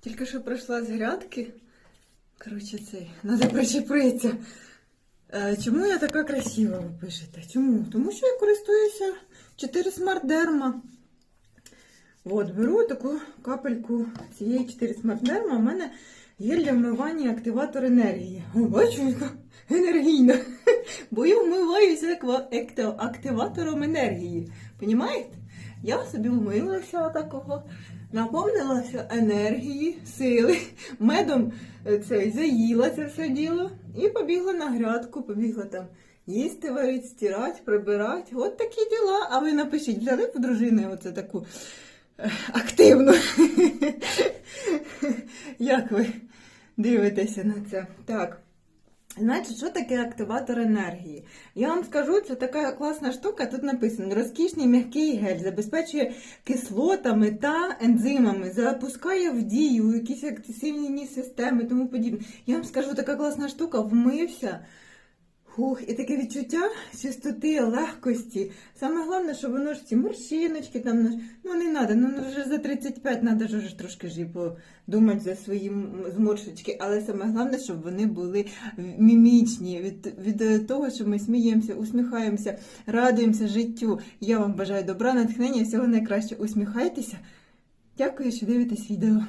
Тільки що прийшла з грядки. Коротше, цей, треба причепитися. Е, Чому я така красива, ви пишете? Чому? Тому що я користуюся 4 Smart Derma. От, беру таку капельку цієї 4 Smart Derma. У мене є для вмивання активатор енергії. О, бачу, яка енергійна. Бо я вмиваюся активатором енергії. Понімаєте? Я собі вмилася такого, наповнилася енергії, сили, медом е, цей заїла це все діло і побігла на грядку, побігла там їсти, варити, стирати, прибирати. От такі діла. А ви напишіть, взяли б дружиною оце таку е, активну. Як ви дивитеся на це? Так. Значить, що таке активатор енергії? Я вам скажу, це така класна штука. Тут написано: розкішний м'який гель забезпечує кислотами та ензимами, запускає в дію якісь активні системи, тому подібне. Я вам скажу, така класна штука, вмився. Хух, і таке відчуття чистоти, легкості. Саме головне, що воно ж ці морщиночки там ну, ну не треба, ну вже за 35 треба ж трошки ж подумати за свої зморшечки. Але саме головне, щоб вони були мімічні від, від того, що ми сміємося, усміхаємося, радуємося життю. Я вам бажаю добра, натхнення, всього найкраще. Усміхайтеся. Дякую, що дивитесь відео.